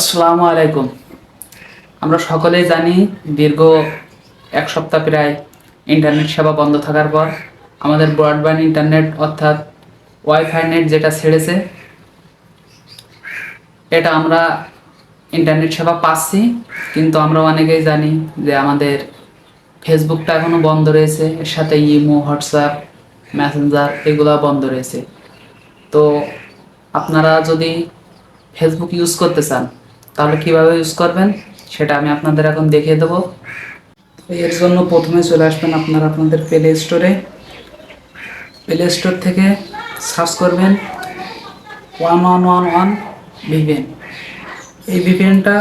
আসসালামু আলাইকুম। আমরা সকলেই জানি দীর্ঘ এক সপ্তাহ প্রায় ইন্টারনেট সেবা বন্ধ থাকার পর আমাদের ব্রডব্যান্ড ইন্টারনেট অর্থাৎ ওয়াইফাই নেট যেটা ছেড়েছে, এটা আমরা ইন্টারনেট সেবা পাচ্ছি, কিন্তু আমরা অনেকেই জানি যে আমাদের ফেসবুকটা এখনও বন্ধ রয়েছে, এর সাথে ইমো হোয়াটসঅ্যাপ মেসেঞ্জার এগুলো বন্ধ রয়েছে। তো আপনারা যদি ফেসবুক ইউজ করতে চান তাহলে কীভাবে ইউজ করবেন? সেটা আমি আপনাদের এখন দেখিয়ে দেবো। এর জন্য প্রথমে চলে আসবেন আপনারা, আপনাদের প্লে স্টোরে প্লে স্টোর থেকে সার্চ করবেন one one one one VPN এই ভিভেনটা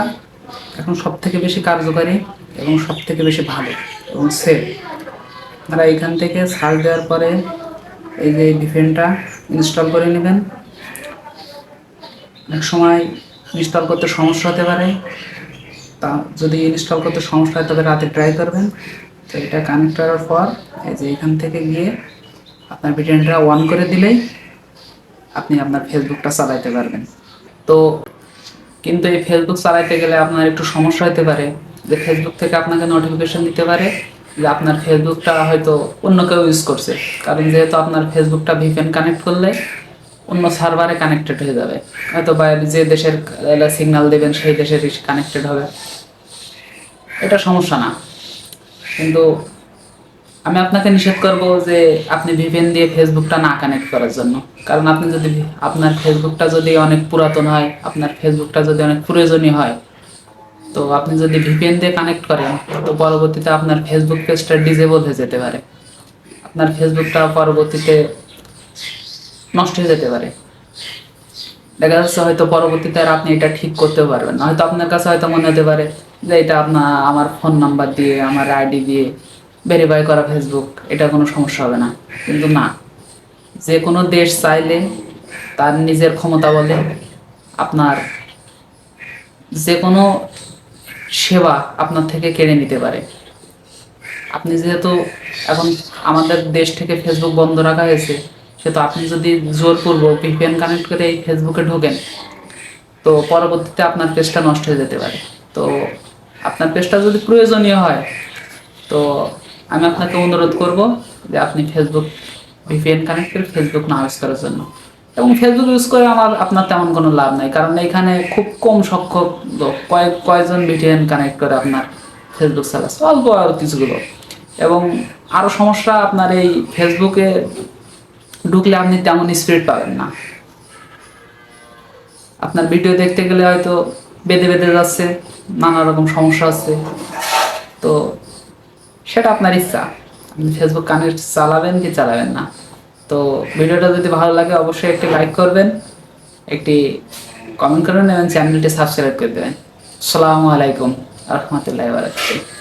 এখন সব থেকে বেশি কার্যকারী এবং সব থেকে বেশি ভালো এবং সেফ আপনারা এখান থেকে সার্চ দেওয়ার পরে এই যে ভিভেনটা ইনস্টল করে নেবেন। অনেক সময় ইনস্টল করতে সমস্যা হতে পারে। তা যদি ইনস্টল করতে সমস্যা হয়, তবে রাতে ট্রাই করবেন। তো এটা কানেক্ট করার পর, এই যে এখান থেকে গিয়ে আপনার ভিডিওটা অন করে দিলেই আপনি আপনার ফেসবুকটা চালাইতে পারবেন। তো কিন্তু এই ফেসবুক চালাইতে গেলে আপনার একটু সমস্যা হতে পারে। যে ফেসবুক থেকে আপনাকে নোটিফিকেশন দিতে পারে যে আপনার ফেসবুকটা হয়তো অন্য কেউ ইউজ করছে। কারণ যেহেতু আপনার ফেসবুকটা ভিপেন কানেক্ট করলে অন্য সার্ভারে কানেক্টেড হয়ে যাবে। হয়তো বাইরে যে দেশের সিগন্যাল দেবেন, সেই দেশের কানেক্টেড হবে। এটা সমস্যা না। কিন্তু আমি আপনাকে নিষেধ করব যে আপনি ভিপিএন দিয়ে ফেসবুকটা না কানেক্ট করার জন্য। কারণ আপনি যদি আপনার ফেসবুকটা যদি অনেক পুরাতন হয়, আপনার ফেসবুকটা যদি অনেক প্রয়োজনীয় হয়, তো আপনি যদি ভিপিএন দিয়ে কানেক্ট করেন, তো পরবর্তীতে আপনার ফেসবুক পেজটা ডিজেবল হয়ে যেতে পারে। আপনার ফেসবুকটা পরবর্তীতে নষ্ট হয়ে যেতে পারে। দেখা যাচ্ছে হয়তো পরবর্তীতে আর আপনি এটা ঠিক করতেও পারবেন হয়তো আপনার কাছে হয়তো মনে হতে পারে যে এটা আপনার আমার ফোন নাম্বার দিয়ে, আমার আইডি দিয়ে ভেরিফাই করা ফেসবুক এটা কোনো সমস্যা হবে না। কিন্তু না, যে কোনো দেশ চাইলে তার নিজের ক্ষমতা বলে আপনার যে কোনো সেবা আপনার থেকে কেড়ে নিতে পারে। আপনি যেহেতু এখন আমাদের দেশ থেকে ফেসবুক বন্ধ রাখা হয়েছে সেহেতু আপনি যদি জোরপূর্বক ভিপিএন কানেক্ট করে এই ফেসবুকে ঢোকেন, তো পরবর্তীতে আপনার পেজটা নষ্ট হয়ে যেতে পারে। তো আপনার পেজটা যদি প্রয়োজনীয় হয়, তো আমি আপনাকে অনুরোধ করব যে আপনি ফেসবুক ভিপিএন কানেক্ট করে ফেসবুক না ইউজ করার জন্য। এবং ফেসবুক ইউজ করে আমার, আপনার তেমন কোনো লাভ নাই, কারণ এখানে খুব কম সংখ্যক লোক, কয়েক, কয়েকজন ভিপিএন কানেক্ট করে আপনার ফেসবুক চালাচ্ছে, অল্প আর কিছুগুলো। এবং আরও সমস্যা, আপনার এই ফেসবুকে ঢুকলে আপনি তেমন স্পিড পাবেন না। আপনার ভিডিও দেখতে গেলে হয়তো বেঁধে বেঁধে যাচ্ছে, নানা রকম সমস্যা আছে। তো সেটা আপনার ইচ্ছা। আপনি ফেসবুক কানেক্ট চালাবেন কি চালাবেন না। তো ভিডিওটা যদি ভালো লাগে অবশ্যই একটি লাইক করবেন, একটি কমেন্ট করবেন এবং চ্যানেলটি সাবস্ক্রাইব করে দেবেন। আসসালামু আলাইকুম, রহমতুল্লাহ বারাকাতুহু।